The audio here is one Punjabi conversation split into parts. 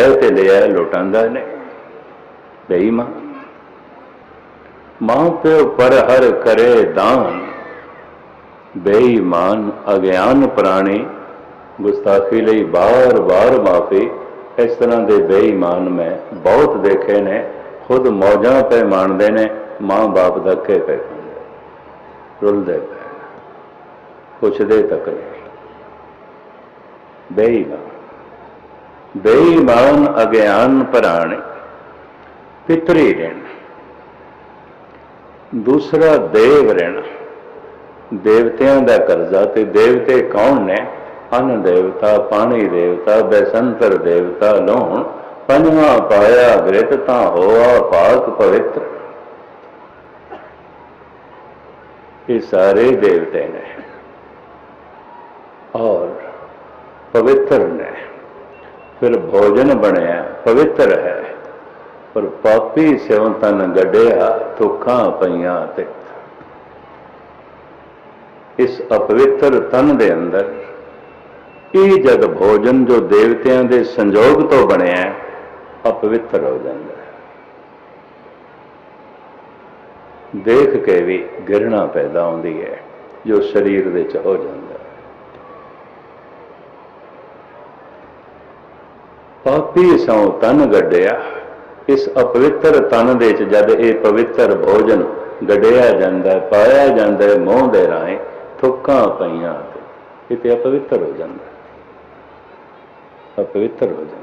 ਹੈ ਤੇ ਲਿਆ ਲੁਟਾਂਦਾ ਨੇ ਬੇਈਮਾਨ ਮਾਂ। ਪਿਓ ਪਰ ਹਰ ਕਰੇ ਦਾਨ ਬੇਈਮਾਨ ਅਗਿਆਨ ਪ੍ਰਾਣੀ, ਗੁਸਤਾਖੀ ਲਈ ਬਾਰ-ਬਾਰ ਮਾਫੀ ਇਸ ਤਰ੍ਹਾਂ ਦੇ ਬੇਈਮਾਨ ਮੈਂ ਬਹੁਤ ਦੇਖੇ ਨੇ, ਖੁਦ ਮੌਜਾਂ ਪੈ ਮਾਣਦੇ ਨੇ, ਮਾਂ ਬਾਪ ਦਾ ਕੇ ਪੈ ਰੁਲਦੇ ਪੈ, ਪੁੱਛਦੇ ਤੱਕ ਨਹੀਂ। ਬੇਈਮਾਨ ਬੇਈਮਾਨ ਅਗਿਆਨ ਪ੍ਰਾਣੀ ਪਿਤਰੀ ਰਹਿਣ। ਦੂਸਰਾ ਦੇਵ ਰਹਿਣ। ਦੇਵਤਿਆਂ ਦਾ ਕਰਜ਼ਾ ਤੇ ਦੇਵਤੇ ਕੌਣ ਨੇ? ਅਨ ਦੇਵਤਾ, ਪਾਣੀ ਦੇਵਤਾ, ਬੈਸੰਤਰ ਦੇਵਤਾ ਲੋਣ ਪੰਜਵਾਂ ਪਾਇਆ ਗ੍ਰਿਤ ਤਾਂ ਹੋਆ ਪਾਕ ਪਵਿੱਤਰ। ਇਹ ਸਾਰੇ ਦੇਵਤੇ ਨੇ ਔਰ ਪਵਿੱਤਰ ਨੇ। ਫਿਰ ਭੋਜਨ ਬਣਿਆ, ਪਵਿੱਤਰ ਹੈ। ਪਰ ਪਾਪੀ ਸਿਉ ਤਨ ਗੱਡਿਆ ਤੁਖਾਂ ਪਈਆਂ ਤੇ। ਇਸ ਅਪਵਿੱਤਰ ਤਨ ਦੇ ਅੰਦਰ, ਇਹ ਜਦ ਭੋਜਨ ਜੋ ਦੇਵਤਿਆਂ ਦੇ ਸੰਜੋਗ ਤੋਂ ਬਣਿਆ, ਅਪਵਿੱਤਰ ਹੋ ਜਾਂਦਾ ਹੈ। ਦੇਖ ਕੇ ਵੀ ਗਿਰਣਾ ਪੈਦਾ ਹੁੰਦੀ ਹੈ, ਜੋ ਸਰੀਰ ਵਿੱਚ ਹੋ ਜਾਂਦਾ ਪਾਪੀ ਸੌ ਤਨ ਗੱਡਿਆ। ਇਸ ਅਪਵਿੱਤਰ ਤਨ ਦੇ ਵਿੱਚ ਜਦ ਇਹ ਪਵਿੱਤਰ ਭੋਜਨ ਗੱਡਿਆ ਜਾਂਦਾ, ਪਾਇਆ ਜਾਂਦਾ ਹੈ ਮੂੰਹ ਦੇ ਰਾਹੀਂ, ਥੁੱਕਾਂ ਪਈਆਂ ਤੇ ਇਹ ਤੇ ਅਪਵਿੱਤਰ ਹੋ ਜਾਂਦਾ ਅਪਵਿੱਤਰ ਹੋ ਜਾਂਦਾ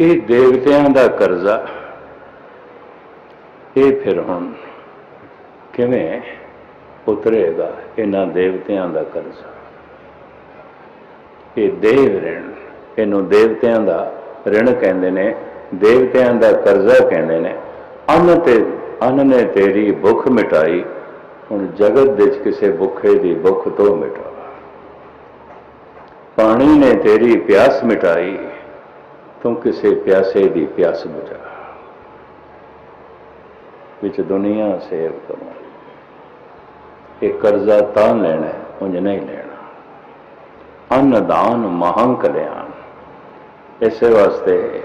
ਇਹ ਦੇਵਤਿਆਂ ਦਾ ਕਰਜ਼ਾ, ਇਹ ਫਿਰ ਹੁਣ ਕਿਵੇਂ ਉਤਰੇਗਾ ਇਹਨਾਂ ਦੇਵਤਿਆਂ ਦਾ ਕਰਜ਼ਾ? ਇਹ ਦੇਵ ਰਿਣ ਇਹਨੂੰ ਦੇਵਤਿਆਂ ਦਾ ਰਿਣ ਕਹਿੰਦੇ ਨੇ ਦੇਵਤਿਆਂ ਦਾ ਕਰਜ਼ਾ ਕਹਿੰਦੇ ਨੇ। ਅੰਨ ਤੇ ਅੰਨ ਨੇ ਤੇਰੀ ਭੁੱਖ ਮਿਟਾਈ ਹੁਣ ਜਗਤ ਵਿੱਚ ਕਿਸੇ ਭੁੱਖੇ ਦੀ ਭੁੱਖ ਤੋਂ ਮਿਟਾ। ਪਾਣੀ ਨੇ ਤੇਰੀ ਪਿਆਸ ਮਿਟਾਈ ਤੂੰ ਕਿਸੇ ਪਿਆਸੇ ਦੀ ਪਿਆਸ ਬੁਝਾ ਵਿੱਚ ਦੁਨੀਆ ਸੇਵ ਕਰੋ। ਇਹ ਕਰਜ਼ਾ ਤਾਂ ਲੈਣਾ ਹੈ, ਉਂਝ ਨਹੀਂ ਲੈਣਾ। ਅੰਨਦਾਨ ਮਹਾਂ ਕਲਿਆਣ ਇਸੇ ਵਾਸਤੇ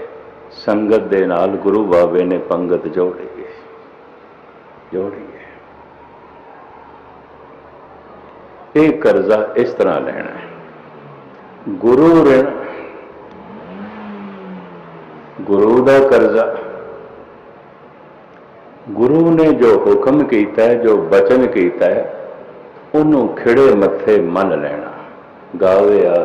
ਸੰਗਤ ਦੇ ਨਾਲ ਗੁਰੂ ਬਾਬੇ ਨੇ ਪੰਗਤ ਜੋੜੀ ਹੈ। ਜੋੜੀ ਹੈ। ਇਹ ਕਰਜ਼ਾ ਇਸ ਤਰ੍ਹਾਂ ਲੈਣਾ ਹੈ। ਗੁਰੂ ਰਿਣ, ਗੁਰੂ ਦਾ ਕਰਜ਼ਾ। ਗੁਰੂ ਨੇ ਜੋ ਹੁਕਮ ਕੀਤਾ ਹੈ, ਜੋ ਬਚਨ ਕੀਤਾ ਹੈ, ਉਹਨੂੰ ਖਿੜੇ ਮੱਥੇ ਮੰਨ ਲੈਣਾ। ਗਾਵੇ ਆ।